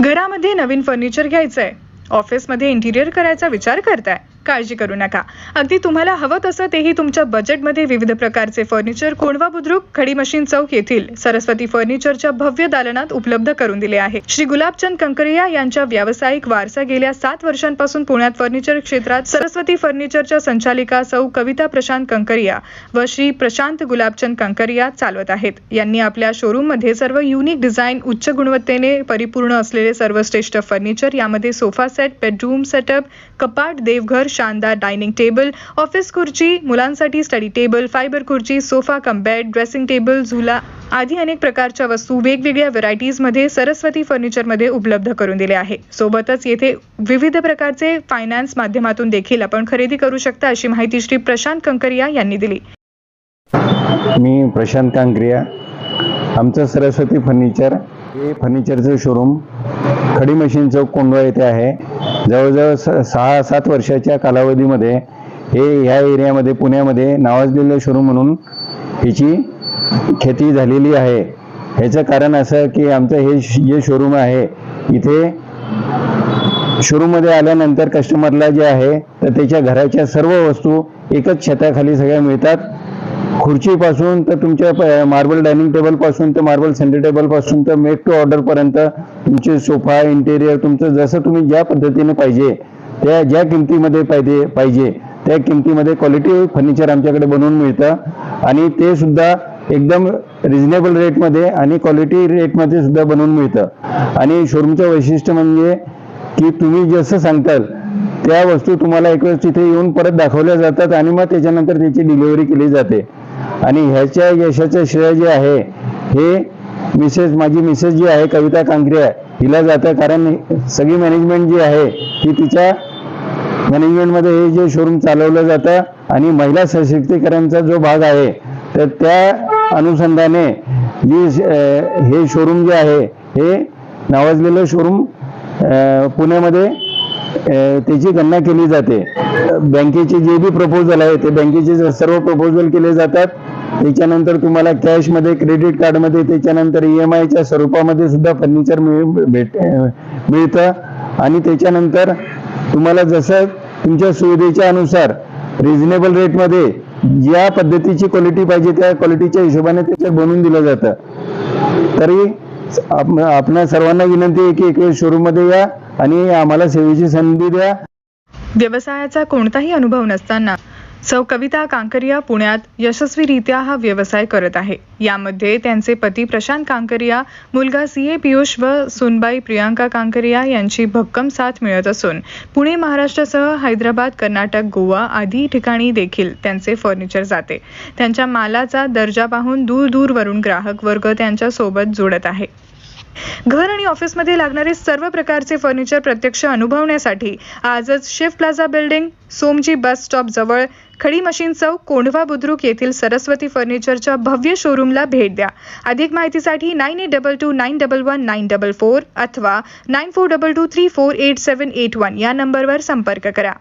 घरामध्ये नवीन फर्निचर घ्यायचंय. ऑफिसमध्ये इंटिरियर करायचा विचार करताय. काळजी करू नका. अगदी तुम्हाला हवं तसं तेही तुमच्या बजेटमध्ये विविध प्रकारचे फर्निचर कोंडवा बुद्रुक खडी मशीन चौक येथील सरस्वती फर्निचरच्या भव्य दालनात उपलब्ध करून दिले आहे. श्री गुलाबचंद कंकरिया यांच्या व्यावसायिक वारसा गेल्या सात वर्षांपासून पुण्यात फर्निचर क्षेत्रात सरस्वती फर्निचरच्या संचालिका सौ कविता प्रशांत कंकरिया व श्री प्रशांत गुलाबचंद कंकरिया चालवत आहेत. यांनी आपल्या शोरूममध्ये सर्व युनिक डिझाईन उच्च गुणवत्तेने परिपूर्ण असलेले सर्वश्रेष्ठ फर्निचर यामध्ये सोफा सेट बेडरूम सेटअप कपाट देवघर शानदार डायनिंग टेबल ऑफिस खुर्ची मुलांसाठी स्टडी टेबल फायबर खुर्ची sofa cum bed dressing table झुला आदी अनेक प्रकारच्या वस्तू वेगवेगळ्या व्हरायटीजमध्ये सरस्वती फर्निचरमध्ये उपलब्ध करून दिले आहे. सोबतच येथे विविध प्रकारचे फायनान्स माध्यमातून देखील आपण खरेदी करू शकता अशी माहिती श्री प्रशांत कंकरिया यांनी दिली. मी प्रशांत कांकरिया आमचं सरस्वती फर्निचर हे फर्निचरचं शोरूम खडी मशीन चौक कोंडवा येथे आहे. जवळजवळ स सहा सात वर्षाच्या कालावधीमध्ये हे ह्या एरियामध्ये पुण्यामध्ये नावाजलेलं शोरूम म्हणून हिची खेती झालेली आहे. ह्याचं कारण असं की आमचं हे जे शोरूम आहे इथे शोरूममध्ये आल्यानंतर कस्टमरला जे आहे तर त्याच्या घराच्या सर्व वस्तू एकच छताखाली सगळ्या मिळतात. खुर्चीपासून तर तुमच्या मार्बल डायनिंग टेबलपासून तर मार्बल सेंटर टेबलपासून तर मेक टू ऑर्डरपर्यंत तुमचे सोफा इंटेरियर तुमचं जसं तुम्ही ज्या पद्धतीने पाहिजे त्या ज्या किमतीमध्ये पाहिजे पाहिजे त्या किमतीमध्ये क्वालिटी फर्निचर आमच्याकडे बनवून मिळतं. आणि ते सुद्धा एकदम रिजनेबल रेटमध्ये आणि क्वालिटी रेटमध्ये सुद्धा बनवून मिळतं. आणि शोरूमचं वैशिष्ट्य म्हणजे की तुम्ही जसं सांगताल त्या वस्तू तुम्हाला एक वेळेस तिथे येऊन परत दाखवल्या जातात आणि मग त्याच्यानंतर त्याची डिलिव्हरी केली जाते. आणि ह्याच्या यशाचं श्रेय जे आहे हे मिसेस माझी मिसेस जी आहे कविता कांक्रिया हिला जातं. कारण सगळी मॅनेजमेंट जी आहे ती तिच्या मॅनेजमेंटमध्ये हे जे शोरूम चालवलं जातं आणि महिला सशक्तीकरणचा जो भाग आहे तर त्या अनुषंगाने जी हे शोरूम जे आहे हे नावाजलेलं शोरूम पुण्यामध्ये त्याची गणना केली जाते. बँकेचे जे बी प्रपोजल आहे ते बँकेचे सर्व प्रपोजल केले जातात त्याच्यानंतर तुम्हाला कॅशमध्ये क्रेडिट कार्डमध्ये त्याच्यानंतर ई एम आयच्या स्वरूपामध्ये सुद्धा फर्निचर मिळ भेट मिळतं. आणि त्याच्यानंतर तुम्हाला जसं तुमच्या सुविधेच्या अनुसार रिजनेबल रेटमध्ये ज्या पद्धतीची क्वालिटी पाहिजे त्या क्वालिटीच्या हिशोबाने त्याच्यात बनवून दिलं जातं. तरी आपणा सर्वांना विनंती आहे की एक वेळ शोरूममध्ये या आणि आम्हाला सेवेची संधी द्या. व्यवसायाचा कोणताही अनुभव नसताना सौ कविता कांकरिया पुण्यात यशस्वीरित्या हा व्यवसाय करत आहे. यामध्ये त्यांचे पती प्रशांत कांकरिया मुलगा सी ए पियुष व सुनबाई प्रियांका कांकरिया यांची भक्कम साथ मिळत असून पुणे महाराष्ट्रासह हैदराबाद कर्नाटक गोवा आदी ठिकाणी देखील त्यांचे फर्निचर जाते. त्यांच्या मालाचा दर्जा पाहून दूर दूरवरून ग्राहक वर्ग त्यांच्यासोबत जोडत आहे. घर आणि ऑफिसमध्ये लागणारे सर्व प्रकारचे फर्निचर प्रत्यक्ष अनुभवण्यासाठी आजच Shiv plaza building Somji bus stop जवळ खडी मशीन चौक कोंढवा बुद्रुक येथील सरस्वती फर्निचरच्या भव्य शोरूमला भेट द्या. अधिक माहितीसाठी nine eight double two nine double one nine double four अथवा nine four double two three four eight seven eight one या नंबरवर संपर्क करा.